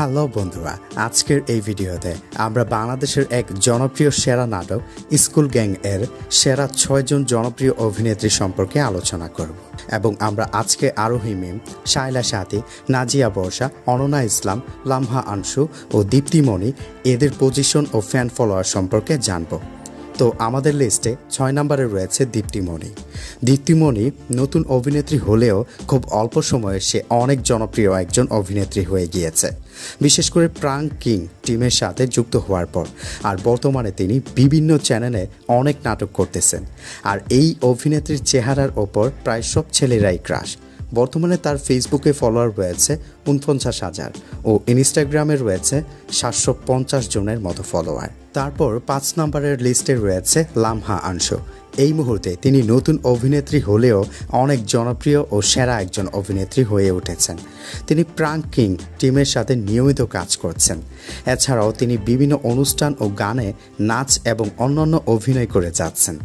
Hello বন্ধুরা, আজকের এই ভিডিওতে আমরা বাংলাদেশের এক জনপ্রিয় সেরা নাটক স্কুল গ্যাং এর সেরা ছয়জন জনপ্রিয় অভিনেত্রী সম্পর্কে আলোচনা করব। এবং আমরা আজকে আরোহী মিম শাইলা সাথী, নাজিয়া বর্ষা, অননা ইসলাম, লামহা আনসু ও দীপ্তিমণি এদের পজিশন ও ফ্যান ফলোয়ার সম্পর্কে জানব। তো আমাদের লিস্টে ছয় নম্বরে রয়েছে দীপ্তিমণি। দীপ্তিমণি নতুন অভিনেত্রী হলেও খুব অল্প সময়ে সে অনেক জনপ্রিয় একজন অভিনেত্রী হয়ে গিয়েছে। বিশেষ করে প্রাং কিং টিমের সাথে যুক্ত হওয়ার পর, আর বর্তমানে তিনি বিভিন্ন চ্যানেলে অনেক নাটক করতেছেন। আর এই অভিনেত্রীর চেহারার ওপর প্রায় সব ছেলেরাই ক্রাশ বর্তমানে তার ফেসবুকে ফলোয়ার রয়েছে উনপঞ্চাশ হাজার ও ইনস্টাগ্রামে রয়েছে সাতশো পঞ্চাশ জনের মতো ফলোয়ার। তারপর পাঁচ নম্বরের লিস্টে রয়েছে লামহা আংশু এই মুহূর্তে তিনি নতুন অভিনেত্রী হলেও অনেক জনপ্রিয় ও সেরা একজন অভিনেত্রী হয়ে উঠেছেন। তিনি প্রাঙ্ক কিং টিমের সাথে নিয়মিত কাজ করছেন। এছাড়াও তিনি বিভিন্ন অনুষ্ঠান ও গানে নাচ এবং অন্যান্য অভিনয় করে যাচ্ছেন।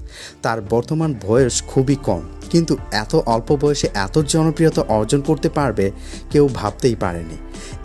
তার বর্তমান বয়স খুবই কম, কিন্তু এত অল্প বয়সে এত জনপ্রিয়তা অর্জন করতে পারবে কেউ ভাবতেই পারেনি।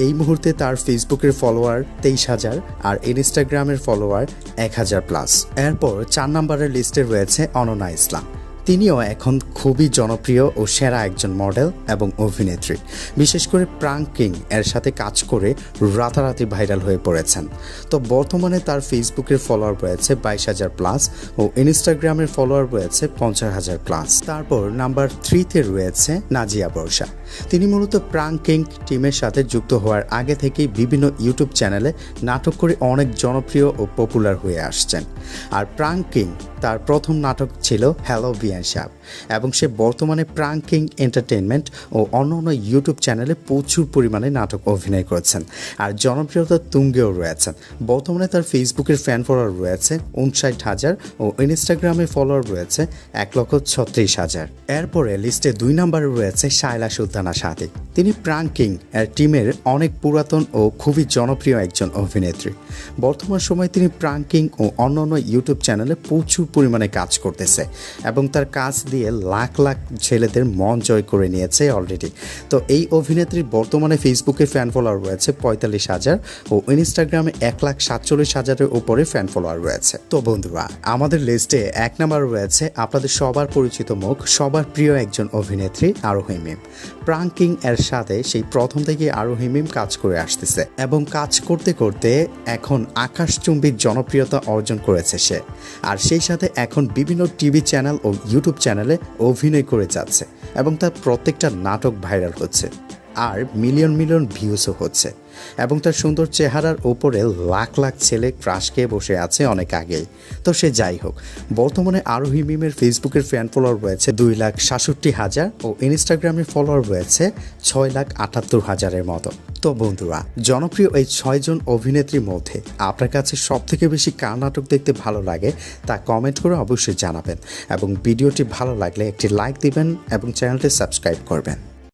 এই মুহূর্তে তার ফেসবুকের ফলোয়ার তেইশ হাজার আর ইনস্টাগ্রামের ফলোয়ার এক হাজার প্লাস। এরপর চার নম্বরের লিস্টে রয়েছে অননা ইসলাম। তিনিও এখন খুবই জনপ্রিয় ও সেরা একজন মডেল এবং অভিনেত্রী। বিশেষ করে প্রাঙ্ক এর সাথে কাজ করে রাতারাতি ভাইরাল হয়ে পড়েছেন। তো বর্তমানে তার ফেসবুকের ফলোয়ার রয়েছে বাইশ হাজার প্লাস ও ইনস্টাগ্রামের ফলোয়ার রয়েছে পঞ্চাশ হাজার প্লাস তারপর নাম্বার থ্রিতে রয়েছে নাজিয়া বর্ষা। তিনি মূলত প্রাঙ্কিং টিমের সাথে যুক্ত হওয়ার আগে থেকেই বিভিন্ন ইউটিউব চ্যানেলে নাটক করে অনেক জনপ্রিয় ও পপুলার হয়ে আসছেন। আর প্রাঙ্ক তার প্রথম নাটক ছিল হ্যালো বিয়ান সাপ এবং সে বর্তমানে প্রাঙ্ক এন্টারটেনমেন্ট ও অন্য অন্য ইউটিউব চ্যানেলে প্রচুর পরিমাণে নাটক অভিনয় করেছেন। আর জনপ্রিয়তার তুঙ্গেও রয়েছেন বর্তমানে তার ফেসবুকের ফ্যান ফলোয়ার রয়েছে উনষাট হাজার ও ইনস্টাগ্রামে ফলোয়ার রয়েছে এক লক্ষ ছত্রিশ হাজার। এরপরে লিস্টে দুই নম্বরে রয়েছে শায়লা সুলতানা সাথী। তিনি প্রাঙ্ক এর টিমের অনেক পুরাতন ও খুবই জনপ্রিয় একজন অভিনেত্রী। বর্তমান সময়ে তিনি প্রাঙ্ক ও অন্যান্য ইউটিউব চ্যানেলে প্রচুর পরিমাণে কাজ করতেছে। এবং তার কাজ দিয়ে লাখ লাখ ছেলেদের মন জয় করে নিয়েছে অলরেডি তো এই অভিনেত্রীর বর্তমানে ফেসবুকে ফ্যান ফলোয়ার রয়েছে পঁয়তাল্লিশ হাজার ও ইনস্টাগ্রামে এক লাখ সাতচল্লিশ হাজারের উপরে ফ্যান ফলোয়ার রয়েছে। তো বন্ধুরা, আমাদের লিস্টে এক নাম্বার রয়েছে আপনাদের সবার পরিচিত মুখ, সবার প্রিয় একজন অভিনেত্রী আরোহী মিম। প্রাঙ্কিং এর সাথে সেই প্রথম থেকে আরোহী মিম কাজ করে আসতেছে এবং কাজ করতে করতে এখন আকাশচুম্বী জনপ্রিয়তা অর্জন করেছে সে। আর সেই সাথে এখন বিভিন্ন টিভি চ্যানেল ও ইউটিউব চ্যানেলে অভিনয় করে যাচ্ছে এবং তার প্রত্যেকটা নাটক ভাইরাল হচ্ছে। আর মিলিয়ন মিলিয়ন ভিউসও হচ্ছে। এবং তার সুন্দর চেহারার ওপরে লাখ লাখ ছেলে ক্রাশ খেয়ে বসে আছে অনেক আগেই। তো সে যাই হোক, বর্তমানে আরোহী মিমের ফেসবুকের ফ্যান ফলোয়ার রয়েছে দুই লাখ সাতষট্টি হাজার ও ইনস্টাগ্রামের ফলোয়ার রয়েছে ছয় লাখ আটাত্তর হাজারের মতো। তো বন্ধুরা, জনপ্রিয় এই ছয়জন অভিনেত্রীর মধ্যে আপনার কাছে সব থেকে বেশি কার নাটক দেখতে ভালো লাগে তা কমেন্ট করে অবশ্যই জানাবেন। এবং ভিডিওটি ভালো লাগলে একটি লাইক দিবেন এবং চ্যানেলটি সাবস্ক্রাইব করবেন।